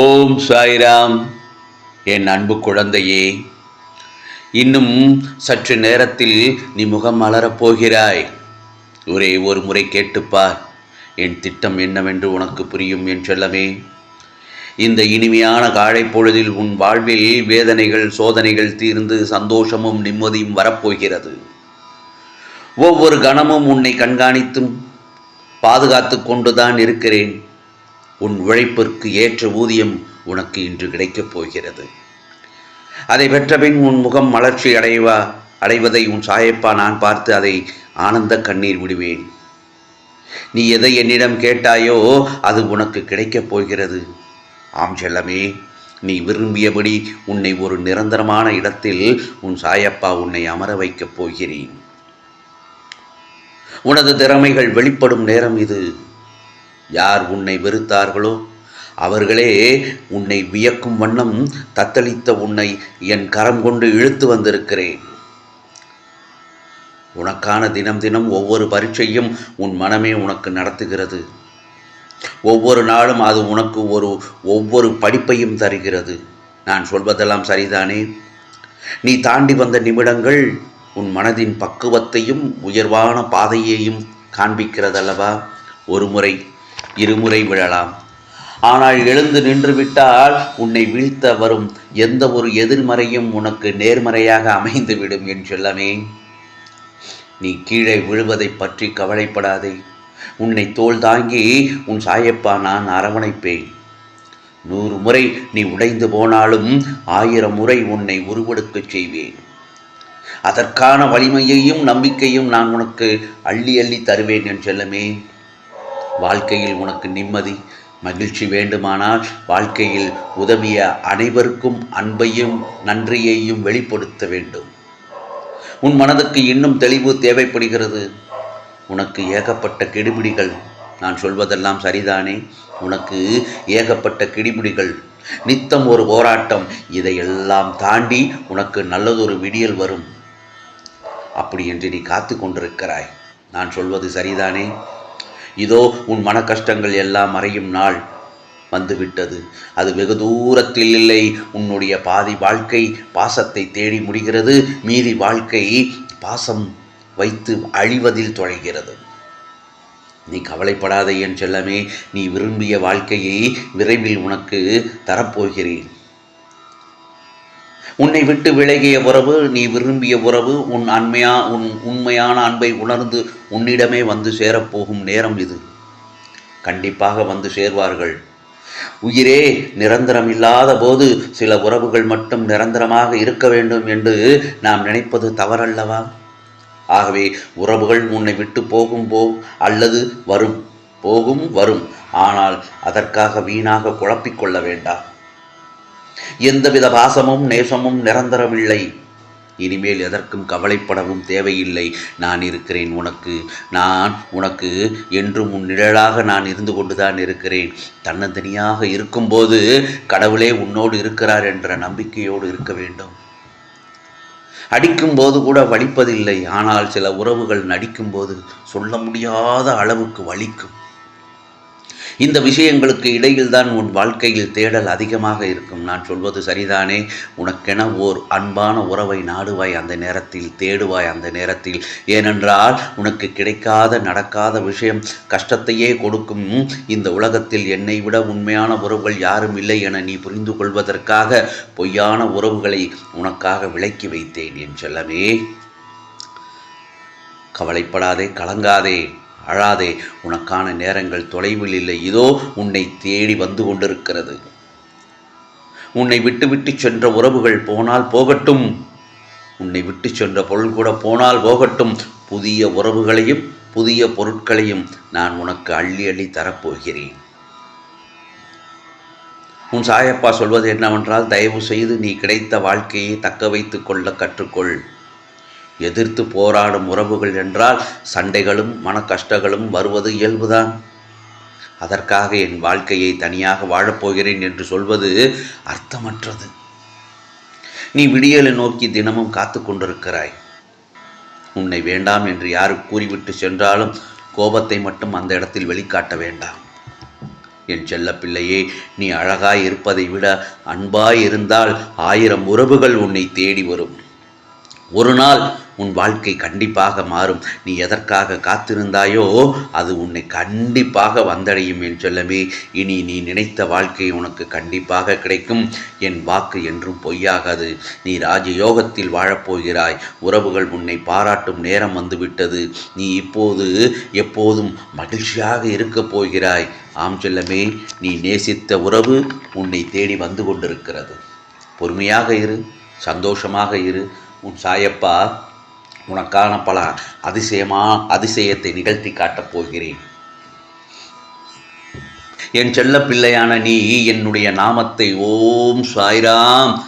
ஓம் சாய்ராம். என் அன்பு குழந்தையே இன்னும் சற்று நேரத்தில் நீ முகம் மலரப் போகிறாய். ஒரே ஒரு முறை கேட்டுப்பார். என் திட்டம் என்னவென்று உனக்கு புரியும் என் செல்லமே. இந்த இனிமையான காலை பொழுதில் உன் வாழ்வில் வேதனைகள் சோதனைகள் தீர்ந்து சந்தோஷமும் நிம்மதியும் வரப்போகிறது. ஒவ்வொரு கணமும் உன்னை கண்காணித்தும் பாதுகாத்து கொண்டுதான் இருக்கிறேன். உன் உழைப்பிற்கு ஏற்ற ஊதியம் உனக்கு இன்று கிடைக்கப் போகிறது. அதை பெற்றபின் உன் முகம் மலர்ச்சி அடைவா அடைவதை உன் சாயப்பா நான் பார்த்து அதை ஆனந்த கண்ணீர் விடுவேன். நீ எதை என்னிடம் கேட்டாயோ அது உனக்கு கிடைக்கப் போகிறது. ஆம் செல்லமே நீ விரும்பியபடி உன்னை ஒரு நிரந்தரமான இடத்தில் உன் சாயப்பா உன்னை அமர வைக்கப் போகிறேன். உனது திறமைகள் வெளிப்படும் நேரம் இது. யார் உன்னை வெறுத்தார்களோ? அவர்களே உன்னை வியக்கும் வண்ணம் தத்தளித்த உன்னை என் கரம் கொண்டு இழுத்து வந்திருக்கிறேன். உனக்கான தினம் தினம் ஒவ்வொரு பரீட்சையும் உன் மனமே உனக்கு நடத்துகிறது. ஒவ்வொரு நாளும் அது உனக்கு ஒரு ஒவ்வொரு படிப்பையும் தருகிறது. நான் சொல்வதெல்லாம் சரிதானே? நீ தாண்டி வந்த நிமிடங்கள் உன் மனதின் பக்குவத்தையும் உயர்வான பாதையையும் காண்பிக்கிறதல்லவா? ஒரு முறை இருமுறை விழலாம். ஆனால் எழுந்து நின்று விட்டால் உன்னை வீழ்த்த வரும் எந்த ஒரு எதிர்மறையும் உனக்கு நேர்மறையாக அமைந்துவிடும் என் செல்லமே. நீ கீழே விழுவதை பற்றி கவலைப்படாதே. உன்னை தோல் தாங்கி உன் சாயப்பா நான் அரவணைப்பேன். நூறு முறை நீ உடைந்து போனாலும் ஆயிரம் முறை உன்னை உருவெடுக்கச் செய்வேன். அதற்கான வலிமையையும் நம்பிக்கையும் நான் உனக்கு அள்ளி அள்ளி தருவேன் என் செல்லமே. வாழ்க்கையில் உனக்கு நிம்மதி மகிழ்ச்சி வேண்டுமானால் வாழ்க்கையில் உதவிய அனைவருக்கும் அன்பையும் நன்றியையும் வெளிப்படுத்த வேண்டும். உன் மனதுக்கு இன்னும் தெளிவு தேவைப்படுகிறது. உனக்கு ஏகப்பட்ட கெடுபிடிகள் நான் சொல்வதெல்லாம் சரிதானே? உனக்கு ஏகப்பட்ட கிடிபிடிகள். நித்தம் ஒரு போராட்டம் இதையெல்லாம் தாண்டி உனக்கு நல்லதொரு விடியல் வரும். அப்படி என்று நீ காத்து கொண்டிருக்கிறாய் நான் சொல்வது சரிதானே? இதோ உன் மன கஷ்டங்கள் எல்லாம் மறையும் நாள் வந்துவிட்டது. அது வெகு தூரத்தில் இல்லை. உன்னுடைய பாதி வாழ்க்கை பாசத்தை தேடி முடிகிறது. மீதி வாழ்க்கை பாசம் வைத்து அழிவதில் தொலைகிறது. நீ கவலைப்படாதே என் செல்லமே. நீ விரும்பிய வாழ்க்கையை விரைவில் உனக்கு தரப்போகிறேன். உன்னை விட்டு விலகிய உறவு நீ விரும்பிய உறவு உன் அண்மையா உன் உண்மையான அன்பை உணர்ந்து உன்னிடமே வந்து சேரப்போகும் நேரம் இது. கண்டிப்பாக வந்து சேர்வார்கள். உயிரே நிரந்தரம் இல்லாத போது சில உறவுகள் மட்டும் நிரந்தரமாக இருக்க வேண்டும் என்று நாம் நினைப்பது தவறல்லவா? ஆகவே உறவுகள் உன்னை விட்டு போகும் போ அல்லது வரும் போகும் வரும். ஆனால் அதற்காக வீணாக குழப்பிக்கொள்ள வேண்டாம். எந்தவித பாசமும் நேசமும் நிரந்தரமில்லை. இனிமேல் எதற்கும் கவலைப்படவும் தேவையில்லை. நான் இருக்கிறேன் உனக்கு. நான் உனக்கு என்றும் உன் நிழலாக நான் இருந்து கொண்டுதான் இருக்கிறேன். தன்னந்தனியாக இருக்கும்போது கடவுளே உன்னோடு இருக்கிறார் என்ற நம்பிக்கையோடு இருக்க வேண்டும். அடிக்கும்போது கூட வலிப்பதில்லை. ஆனால் சில உறவுகள் நடிக்கும்போது சொல்ல முடியாத அளவுக்கு வலிக்கும். இந்த விஷயங்களுக்கு இடையில்தான் உன் வாழ்க்கையில் தேடல் அதிகமாக இருக்கும். நான் சொல்வது சரிதானே? உனக்கென ஓர் அன்பான உறவை நாடுவாய் அந்த நேரத்தில் தேடுவாய் அந்த நேரத்தில். ஏனென்றால் உனக்கு கிடைக்காத நடக்காத விஷயம் கஷ்டத்தையே கொடுக்கும். இந்த உலகத்தில் என்னை விட உண்மையான உறவுகள் யாரும் இல்லை என நீ புரிந்து கொள்வதற்காக பொய்யான உறவுகளை உனக்காக விலக்கி வைத்தேன் என் செல்லமே. கவலைப்படாதே கலங்காதே. அழாதே உனக்கான நேரங்கள் தொலைவில் இல்லை. இதோ உன்னை தேடி வந்து கொண்டிருக்கிறது. உன்னை விட்டு விட்டு சென்ற உறவுகள் போனால் போகட்டும். உன்னை விட்டு சென்ற பொருள் கூட போனால் போகட்டும். புதிய உறவுகளையும் புதிய பொருட்களையும் நான் உனக்கு அள்ளி அள்ளி தரப்போகிறேன். உன் சாயப்பா சொல்வது என்னவென்றால் தயவு செய்து நீ கிடைத்த வாழ்க்கையை தக்க வைத்து கொள்ள கற்றுக்கொள். எதிர்த்து போராடும் உறவுகள் என்றால் சண்டைகளும் மன கஷ்டங்களும் வருவது இயல்புதான். அதற்காக என் வாழ்க்கையை தனியாக வாழப்போகிறேன் என்று சொல்வது அர்த்தமற்றது. நீ விடியலை நோக்கி தினமும் காத்து கொண்டிருக்கிறாய். உன்னை வேண்டாம் என்று யாரு கூறிவிட்டு சென்றாலும் கோபத்தை மட்டும் அந்த இடத்தில் வெளிக்காட்ட வேண்டாம். என் செல்லப்பிள்ளையே நீ அழகாய் இருப்பதை விட அன்பாய் இருந்தால் ஆயிரம் உறவுகள் உன்னை தேடி வரும். ஒரு நாள் உன் வாழ்க்கை கண்டிப்பாக மாறும். நீ எதற்காக காத்திருந்தாயோ அது உன்னை கண்டிப்பாக வந்தடையும் என் செல்லமே. இனி நீ நினைத்த வாழ்க்கை உனக்கு கண்டிப்பாக கிடைக்கும். என் வாக்கு என்றும் பொய்யாகாது. நீ ராஜயோகத்தில் வாழப்போகிறாய். உறவுகள் உன்னை பாராட்டும் நேரம் வந்துவிட்டது. நீ இப்போது எப்போதும் மகிழ்ச்சியாக இருக்கப் போகிறாய். ஆம் செல்லமே நீ நேசித்த உறவு உன்னை தேடி வந்து கொண்டிருக்கிறது. பொறுமையாக இரு சந்தோஷமாக இரு. உன் சாயப்பா உனக்கான பல அதிசயமா அதிசயத்தை நிகழ்த்தி காட்டப் போகிறேன். என் செல்ல பிள்ளையான நீ என்னுடைய நாமத்தை ஓம் சாய்ராம்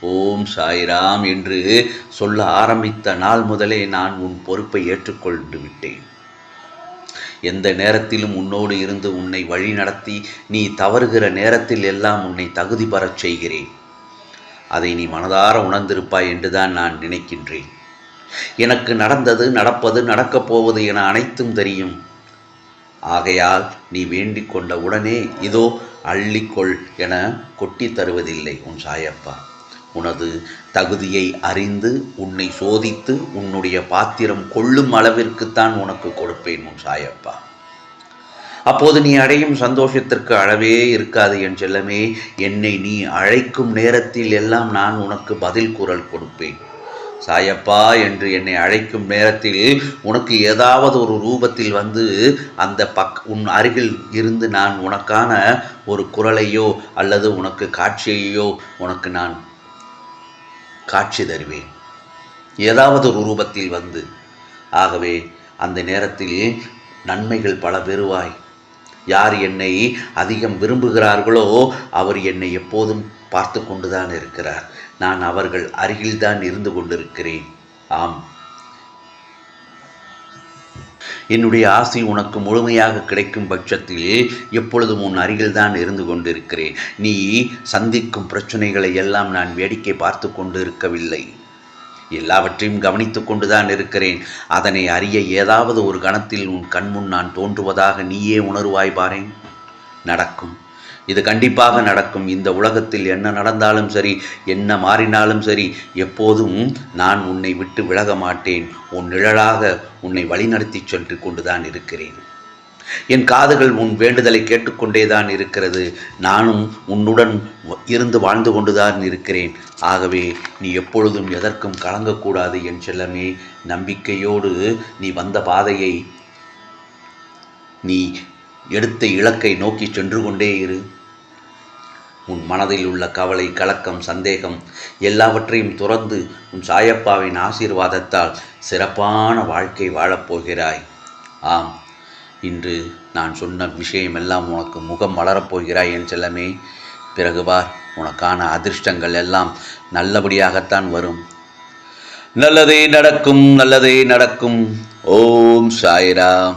ஓம் சாய்ராம் என்று சொல்ல ஆரம்பித்த நாள் முதலே நான் உன் பொறுப்பை ஏற்றுக்கொண்டு விட்டேன். எந்த நேரத்திலும் உன்னோடு இருந்து உன்னை வழி நடத்தி நீ தவறுகிற நேரத்தில் எல்லாம் உன்னை தகுதி பெறச் செய்கிறேன். அதை நீ மனதார உணர்ந்திருப்பாய் என்றுதான் நான் நினைக்கின்றேன். எனக்கு நடந்தது நடப்பது நடக்கப் போவது என அனைத்தும் தெரியும். ஆகையால் நீ வேண்டிக் கொண்ட உடனே இதோ அள்ளிக்கொள் என கொட்டி தருவதில்லை உன் சாயப்பா. உனது தகுதியை அறிந்து உன்னை சோதித்து உன்னுடைய பாத்திரம் கொள்ளும் அளவிற்குத்தான் உனக்கு கொடுப்பேன் உன் சாயப்பா. அப்போது நீ அடையும் சந்தோஷத்திற்கு அளவே இருக்காது என் செல்லமே. என்னை நீ அழைக்கும் நேரத்தில் எல்லாம் நான் உனக்கு பதில் குரல் கொடுப்பேன். சாயப்பா என்று என்னை அழைக்கும் நேரத்தில் உனக்கு ஏதாவது ஒரு ரூபத்தில் வந்து அந்த பக் உன் அருகில் இருந்து நான் உனக்கான ஒரு குரலையோ அல்லது உனக்கு காட்சியையோ உனக்கு நான் காட்சி தருவேன். ஏதாவது ஒரு ரூபத்தில் வந்து. ஆகவே அந்த நேரத்தில் நன்மைகள் பல பெறுவாய். யார் என்னை அதிகம் விரும்புகிறார்களோ அவர் என்னை எப்போதும் பார்த்து கொண்டுதான் இருக்கிறார். நான் அவர்கள் அருகில்தான் இருந்து கொண்டிருக்கிறேன். ஆம். என்னுடைய ஆசை உனக்கு முழுமையாக கிடைக்கும் பட்சத்தில் எப்பொழுதும் உன் அருகில்தான் இருந்து கொண்டிருக்கிறேன். நீ சந்திக்கும் பிரச்சனைகளை எல்லாம் நான் வேடிக்கை பார்த்து கொண்டு இருக்கவில்லை எல்லாவற்றையும் கவனித்து கொண்டுதான் இருக்கிறேன். அதனை அறிய ஏதாவது ஒரு கணத்தில் உன் கண்முன் நான் தோன்றுவதாக நீயே உணர்வாய் பாரேன். நடக்கும். இது கண்டிப்பாக நடக்கும். இந்த உலகத்தில் என்ன நடந்தாலும் சரி என்ன மாறினாலும் சரி எப்போதும் நான் உன்னை விட்டு விலக மாட்டேன். உன் நிழலாக உன்னை வழிநடத்தி சென்று கொண்டுதான் இருக்கிறேன். என் காதுகள் உன் வேண்டுதலை கேட்டுக்கொண்டேதான் இருக்கிறது. நானும் உன்னுடன் இருந்து வாழ்ந்து கொண்டுதான் இருக்கிறேன். ஆகவே நீ எப்பொழுதும் எதற்கும் கலங்கக்கூடாது என் செல்லமே. நம்பிக்கையோடு நீ வந்த பாதையை நீ எடுத்த இலக்கை நோக்கி சென்று கொண்டே இரு. உன் மனதில் உள்ள கவலை கலக்கம் சந்தேகம் எல்லாவற்றையும் துறந்து உன் சாயப்பாவின் ஆசீர்வாதத்தால் சிறப்பான வாழ்க்கை வாழப்போகிறாய் ஆம் இன்று நான் சொன்ன விஷயமெல்லாம் உனக்கு முகம் வளரப்போகிறாய் என் செல்லமே. பிறகுவார் உனக்கான அதிர்ஷ்டங்கள் எல்லாம் நல்லபடியாகத்தான் வரும். நல்லதே நடக்கும் நல்லதே நடக்கும். ஓம் சாய்ராம்.